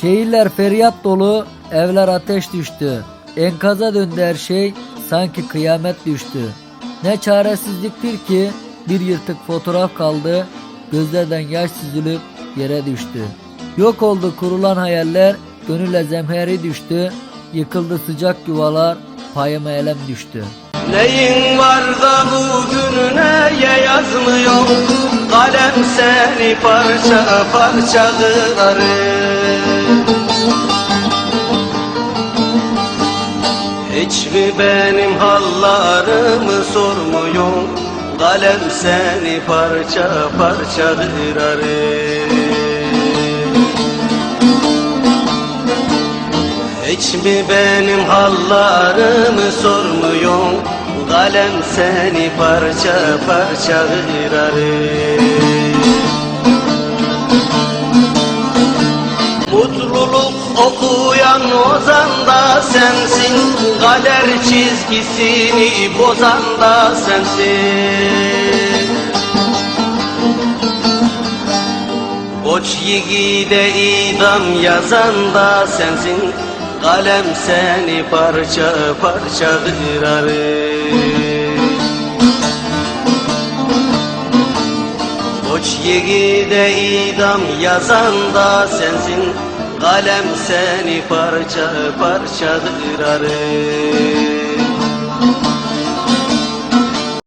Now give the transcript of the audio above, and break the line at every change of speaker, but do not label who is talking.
Şehirler feryat dolu, evler ateş düştü. Enkaza döndü her şey, sanki kıyamet düştü. Ne çaresizliktir ki bir yırtık fotoğraf kaldı, gözlerden yaş süzülüp yere düştü. Yok oldu kurulan hayaller, gönüle zemheri düştü. Yıkıldı sıcak yuvalar, payıma elem düştü.
Neyin var da bugününe yazmıyor Kalem seni parça parça kırarım Hiç mi benim hallarımı sormuyor Kalem seni parça parça kırarım. Hiç mi benim hallarımı sormuyor Kalem seni parça parça kırarım okuyan ozan da sensin Kader çizgisini bozan da sensin. Koç yiğide idam yazan da sensin Kalem seni parça parça kırarım. Koç yiğide idam yazan da sensin Kalem seni parça parça kırarım